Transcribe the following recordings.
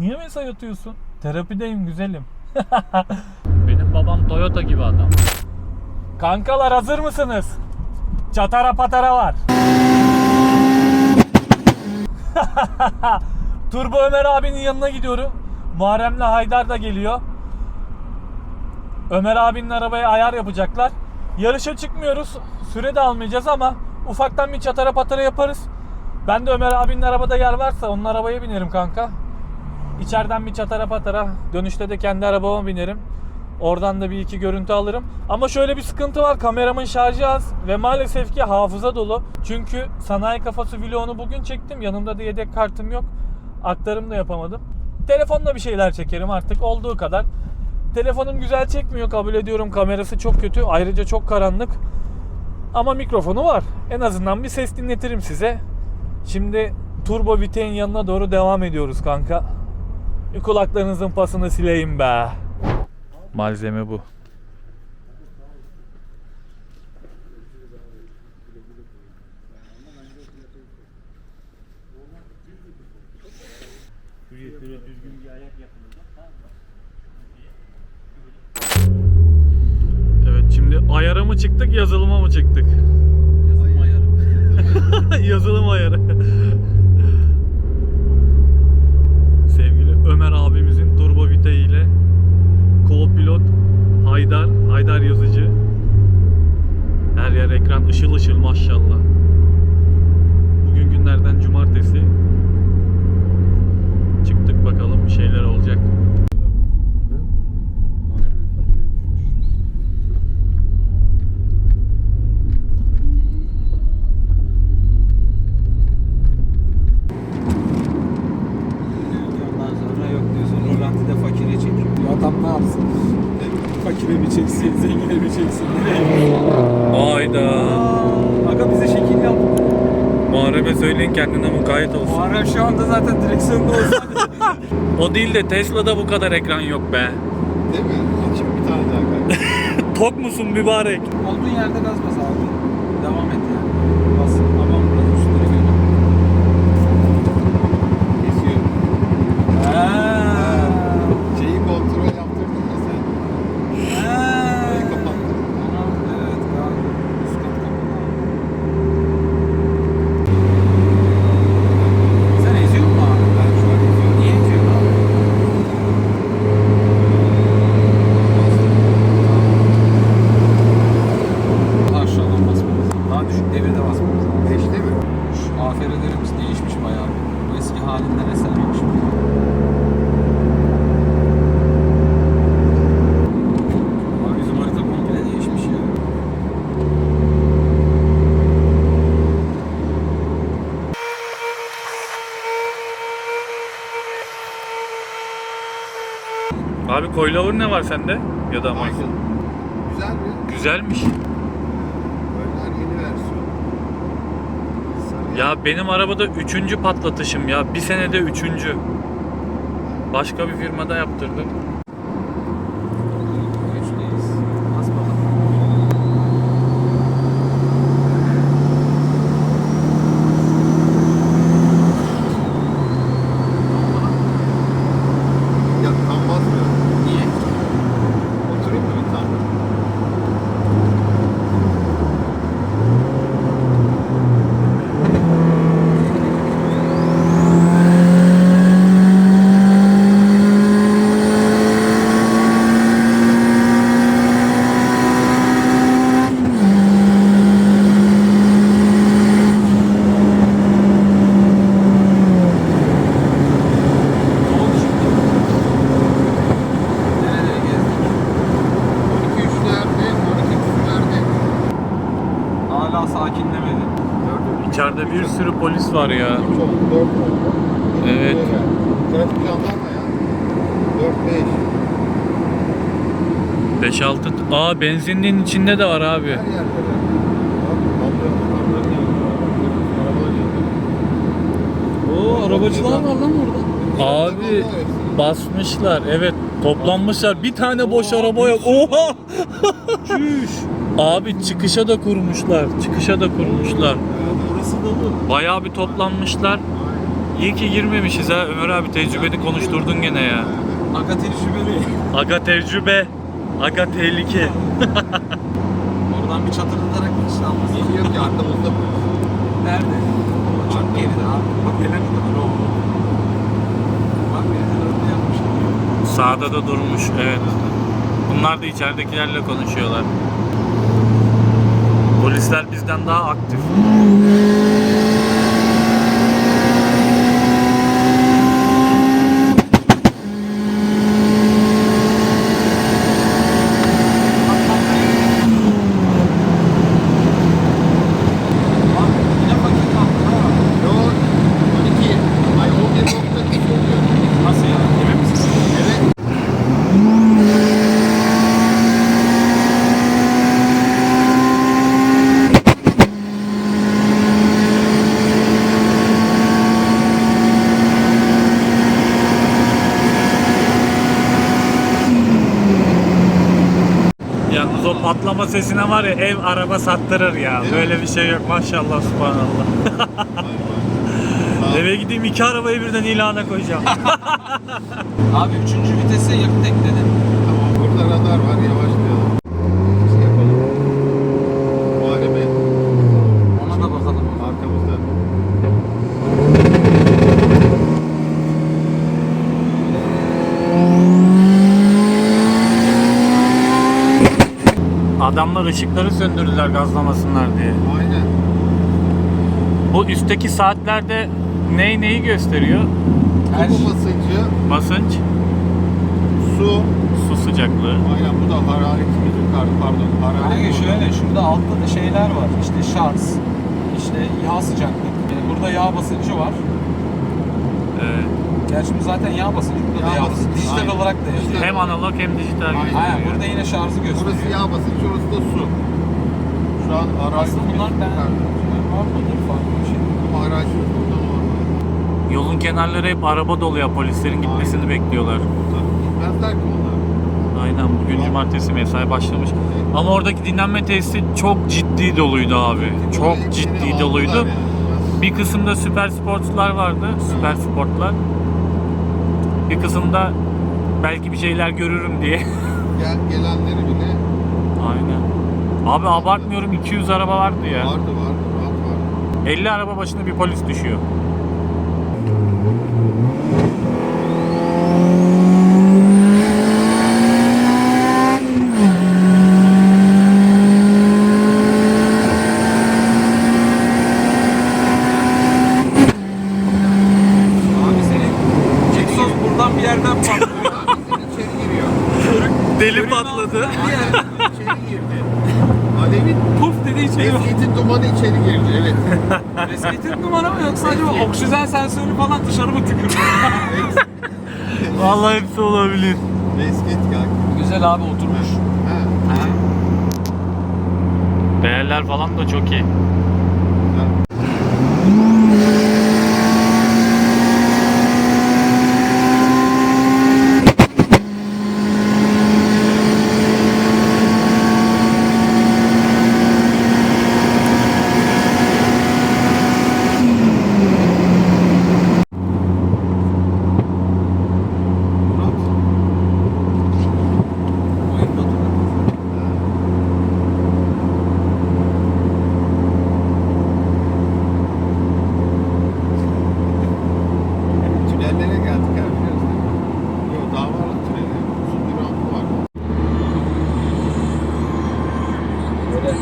Niye mesaj atıyorsun? Terapideyim güzelim. Benim babam Toyota gibi adam. Kankalar hazır mısınız? Çatara patara var. Turbo Ömer abinin yanına gidiyorum. Muharrem'le Haydar da geliyor. Ömer abinin arabaya ayar yapacaklar. Yarışa çıkmıyoruz. Süre de almayacağız ama ufaktan bir çatara patara yaparız. Ben de Ömer abinin arabada yer varsa onun arabaya binerim kanka. İçeriden bir çatara patara. Dönüşte de kendi arabama binerim. Oradan da bir iki görüntü alırım. Ama şöyle bir sıkıntı var. Kameramın şarjı az ve maalesef ki hafıza dolu. Çünkü sanayi kafası vlogunu bugün çektim. Yanımda da yedek kartım yok. Aktarım da yapamadım. Telefonla bir şeyler çekerim artık olduğu kadar. Telefonum güzel çekmiyor kabul ediyorum. Kamerası çok kötü. Ayrıca çok karanlık. Ama mikrofonu var. En azından bir ses dinletirim size. Şimdi Turbo Vite'in yanına doğru devam ediyoruz kanka. Kulaklarınızın pasını sileyim be. Malzeme bu. Evet şimdi ayara mı çıktık yazılıma mı çıktık? Yazılım ayarı. Yazılım ayarı. Sevgili Ömer abimizin turbo vite ile co-pilot Haydar, Haydar yazıcı. Her yer ekran ışıl ışıl maşallah. Bugün günlerden cumartesi. Çıktık bakalım bir şeyler olacak. Ondan sonra yok diyorsun rölantide fakire çekiyor. Adam ne yapsın? Fakire mi çeksin, zengine mi çeksin? Nereye? Hayda. Aga bize şekil yap. Muharrem'e söyleyin kendine mukayyet olsun. Muharrem şu anda zaten direksiyonda olsa. O değil de Tesla'da bu kadar ekran yok be. Değil mi? Şimdi bir tane daha galiba. Tok musun mübarek? Olduğun yerde gaz bas abi. Devam et yani. Bas. Aman biraz üstüne geliyor. Kesiyor. Haa. Şeyi kontrol yaptırdın ya sen. Burayı kapattın. Evet, daha üst kat kapalı. Sen eziyor musun abi? Ben şu an izliyorum. Niye eziyorsun abi? Aşağıdan basmamız lazım. Daha düşük devirde basmamız lazım. Beşte mi? Şu AFR'lerimiz değişmiş bayağı. Bu eski halinden eserlemiş. Abi bizim harita komple değişmiş ya. Abi coilover ne var sende? Ya da Aynen. Güzel mi? Güzelmiş. Ya benim arabada üçüncü patlatışım ya. Bir senede üçüncü. Başka bir firmada yaptırdım. Üçteyiz. Az bakalım. Ya tam basmıyor. Niye? Oturayım mı bir tane? Ne oldu şimdi? Nerelere gezdik? 12 üçlerde, 12 küsürlerde. Hala sakinlemedi. Gördün mü? İçeride bir sürü polis var ya. Evet. Trafik jandarma ya. 4 5. 5-6 Aa benzinliğin içinde de var abi. Oo arabacılar var lan orada. Abi basmışlar. Evet toplanmışlar. Bir tane boş araba yok. Oha! Çüş. Abi çıkışa da kurmuşlar. Çıkışa da kurmuşlar. Orası dolu. Bayağı bir toplanmışlar. İyi ki girmemişiz ha. Ömer abi tecrübeni konuşturdun gene ya. Aga tecrübeli. Aga tecrübe. Aga tehlike. Oradan bir çatırdatarak bir şey. Geliyor ki arkamızda bu. Nerede? Çok geride abi. Bak gelene kadar o. Bak gelene kadar yapmış. Sağda da durmuş. Evet. Bunlar da içeridekilerle konuşuyorlar. Polisler bizden daha aktif. Bak yine fakir kaldı ha. Yo 12. Ay 11.2 oluyor. Nasıl ya? Emin misin? Evet. Yalnız o patlama sesine var ya ev araba sattırır ya. Değil mi? Böyle bir şey yok maşallah subhanallah. Eve gideyim iki arabayı birden ilana koyacağım. Abi üçüncü vitese yakıt ekledim. Tamam burada radar var yavaşlayalım. Şey yapalım. Muharebe Ona da bakalım. arkamızda. Adamlar ışıkları söndürdüler gazlamasınlar diye. Aynen. Bu üstteki saatlerde ney neyi gösteriyor? Her şey- basıncı, Basınç, su. su sıcaklığı. Aynen bu da hararetimiz yukarı pardon. Hararet Kanka şöyle şurada altta da şeyler var. İşte şarj, işte yağ sıcaklık. Yani burada yağ basıncı var. Evet. Gerçi bu zaten yağ basıncı. Burada da Yağ yağ basıncı, basıncı. Dijital aynen. olarak da yazıyor. Hem analog hem dijital Aynen. gösteriyor. Aynen burada yine şarjı Burası gösteriyor. yağ basıncı, orası da su. Şu an hararetimiz Aslında bunlar ben yukarıda. var mıdır farklı bir şey. Burada normal. Yolun kenarları hep araba dolu ya polislerin gitmesini bekliyorlar. Gitmezler ki onlar. Aynen bugün cumartesi mesai başlamış. Ama oradaki dinlenme tesisi çok ciddi doluydu abi. Çok ciddi doluydu. yani. Bir kısımda süper sportlar vardı. Süper sportlar. Bir kısımda belki bir şeyler görürüm diye. Gel, gelenleri bile Aynen. Abi abartmıyorum 200 araba vardı ya. vardı vardı rahat vardı. 50 araba başına bir polis düşüyor. Oksijen sensörü falan dışarı mı tükürdü? Vallahi hepsi olabilir. Mesket kanka. Güzel abi oturmuş. Ha. Değerler falan da çok iyi. güzel. Murat. Oyunda Tünellere geldik abi biliyoruz değil mi? Yok daha var lan tüneli. Uzun bir rampı var. Böyle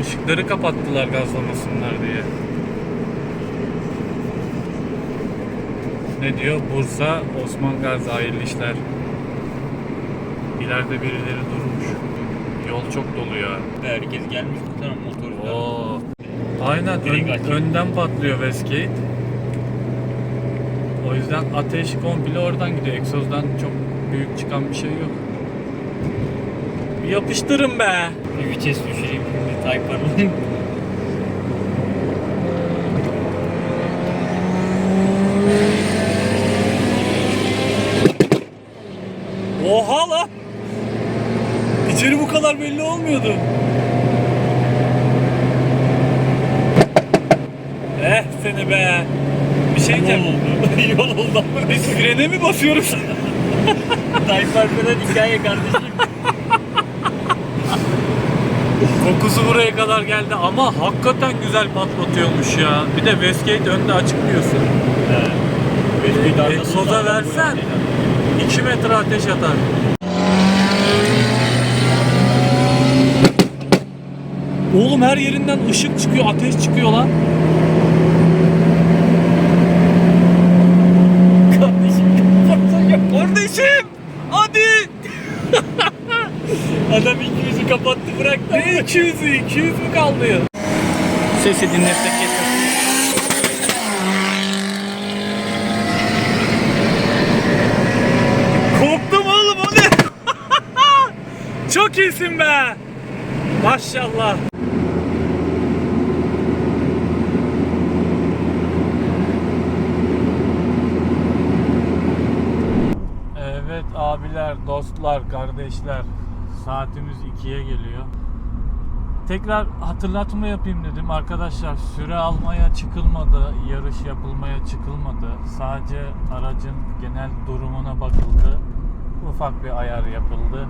Işıkları kapattılar gazlamasınlar diye. Ne diyor? Bursa Osman Gazi hayırlı işler. İleride birileri durmuş. Yol çok dolu ya. Herkes gelmiş bir tane motor falan. Oo. Aynen Direkt ön- açık. önden patlıyor Westgate. O yüzden ateş komple oradan gidiyor. Egzozdan çok büyük çıkan bir şey yok. Bir yapıştırın be. Bir vites düşüreyim şimdi Taycan'ın. kadar belli olmuyordu. Eh seni be. Bir şey diyeceğim. Yol oldu. Biz frene mi basıyoruz? Tayyip Alper'den hikaye kardeşim. Kokusu buraya kadar geldi ama hakikaten güzel patlatıyormuş ya. Bir de Westgate önde açık diyorsun. Egzoza versen 2 metre ateş atar. Oğlum her yerinden ışık çıkıyor, ateş çıkıyor lan. Kardeşim Kardeşim! Hadi! adam 200'ü kapattı bıraktı. Ne 200'ü? 200 mü kaldı ya? Sesi dinletsek yeter. Korktum oğlum o ne? Çok iyisin be. Maşallah. Evet abiler, dostlar, kardeşler. Saatimiz 2'ye geliyor. Tekrar hatırlatma yapayım dedim. Arkadaşlar süre almaya çıkılmadı, yarış yapılmaya çıkılmadı. Sadece aracın genel durumuna bakıldı. Ufak bir ayar yapıldı.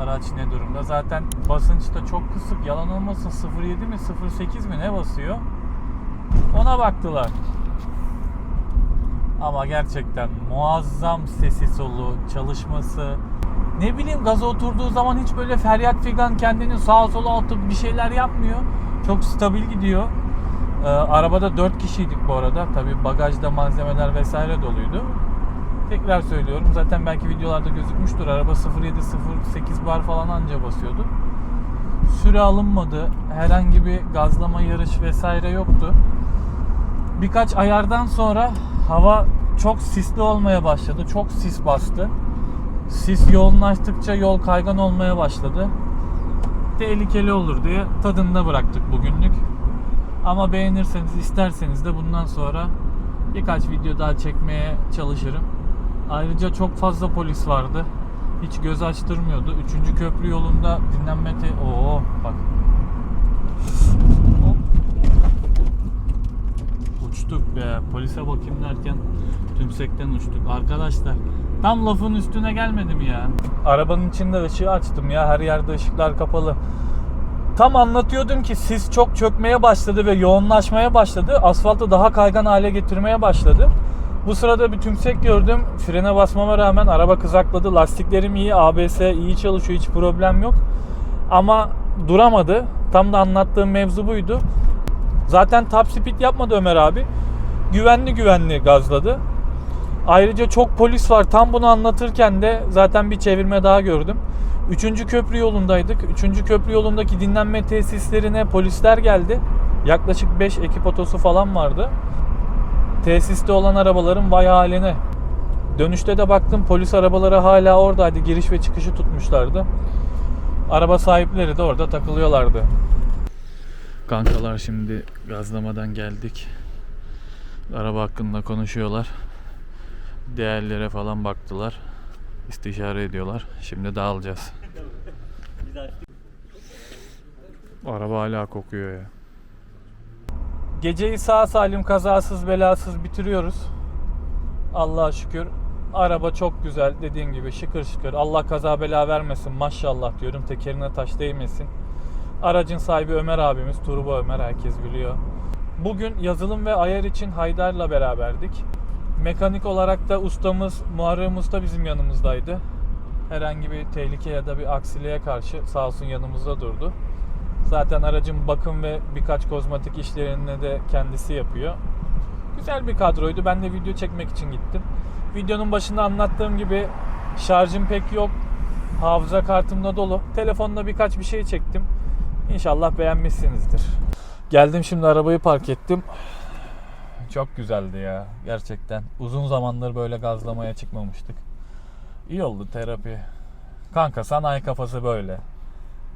Araç ne durumda? Zaten basınç da çok kısık. Yalan olmasın 0.7 mi 0.8 mi ne basıyor? Ona baktılar. Ama gerçekten muazzam sesi solu, çalışması. Ne bileyim gaza oturduğu zaman hiç böyle feryat figan kendini sağa sola atıp bir şeyler yapmıyor. Çok stabil gidiyor. Ee, arabada 4 kişiydik bu arada. Tabi bagajda malzemeler vesaire doluydu. Tekrar söylüyorum. Zaten belki videolarda gözükmüştür. Araba 07-08 bar falan anca basıyordu. Süre alınmadı. Herhangi bir gazlama yarış vesaire yoktu. Birkaç ayardan sonra hava çok sisli olmaya başladı. Çok sis bastı. Sis yoğunlaştıkça yol kaygan olmaya başladı. Tehlikeli olur diye tadında bıraktık bugünlük. Ama beğenirseniz, isterseniz de bundan sonra birkaç video daha çekmeye çalışırım. Ayrıca çok fazla polis vardı. Hiç göz açtırmıyordu. Üçüncü köprü yolunda dinlenme te... Oo bak. Uçtuk be. Polise bakayım derken tümsekten uçtuk. Arkadaşlar tam lafın üstüne gelmedim ya. Arabanın içinde ışığı açtım ya. Her yerde ışıklar kapalı. Tam anlatıyordum ki sis çok çökmeye başladı ve yoğunlaşmaya başladı. Asfaltı daha kaygan hale getirmeye başladı. Bu sırada bir tümsek gördüm. Frene basmama rağmen araba kızakladı. Lastiklerim iyi, ABS iyi çalışıyor. Hiç problem yok. Ama duramadı. Tam da anlattığım mevzu buydu. Zaten top speed yapmadı Ömer abi. Güvenli güvenli gazladı. Ayrıca çok polis var. Tam bunu anlatırken de zaten bir çevirme daha gördüm. Üçüncü köprü yolundaydık. Üçüncü köprü yolundaki dinlenme tesislerine polisler geldi. Yaklaşık 5 ekip otosu falan vardı. Tesiste olan arabaların vay haline. Dönüşte de baktım polis arabaları hala oradaydı. Giriş ve çıkışı tutmuşlardı. Araba sahipleri de orada takılıyorlardı. Kankalar şimdi gazlamadan geldik. Araba hakkında konuşuyorlar. Değerlere falan baktılar. İstişare ediyorlar. Şimdi dağılacağız. Araba hala kokuyor ya. Geceyi sağ salim kazasız belasız bitiriyoruz. Allah'a şükür. Araba çok güzel dediğim gibi şıkır şıkır. Allah kaza bela vermesin maşallah diyorum. Tekerine taş değmesin. Aracın sahibi Ömer abimiz. Turbo Ömer herkes biliyor. Bugün yazılım ve ayar için Haydar'la beraberdik. Mekanik olarak da ustamız Muharrem Usta bizim yanımızdaydı. Herhangi bir tehlike ya da bir aksiliğe karşı sağ olsun yanımızda durdu. Zaten aracın bakım ve birkaç kozmetik işlerini de kendisi yapıyor. Güzel bir kadroydu. Ben de video çekmek için gittim. Videonun başında anlattığım gibi şarjım pek yok. Hafıza kartım da dolu. Telefonda birkaç bir şey çektim. İnşallah beğenmişsinizdir. Geldim şimdi arabayı park ettim. Çok güzeldi ya gerçekten. Uzun zamandır böyle gazlamaya çıkmamıştık. İyi oldu terapi. Kanka sanayi kafası böyle.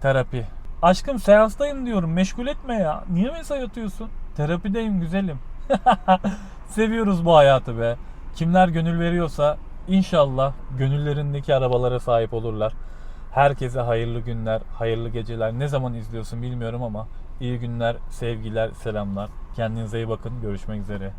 Terapi. Aşkım seanstayım diyorum meşgul etme ya. Niye mesaj atıyorsun? Terapideyim güzelim. Seviyoruz bu hayatı be. Kimler gönül veriyorsa inşallah gönüllerindeki arabalara sahip olurlar. Herkese hayırlı günler, hayırlı geceler. Ne zaman izliyorsun bilmiyorum ama iyi günler, sevgiler, selamlar. Kendinize iyi bakın. Görüşmek üzere.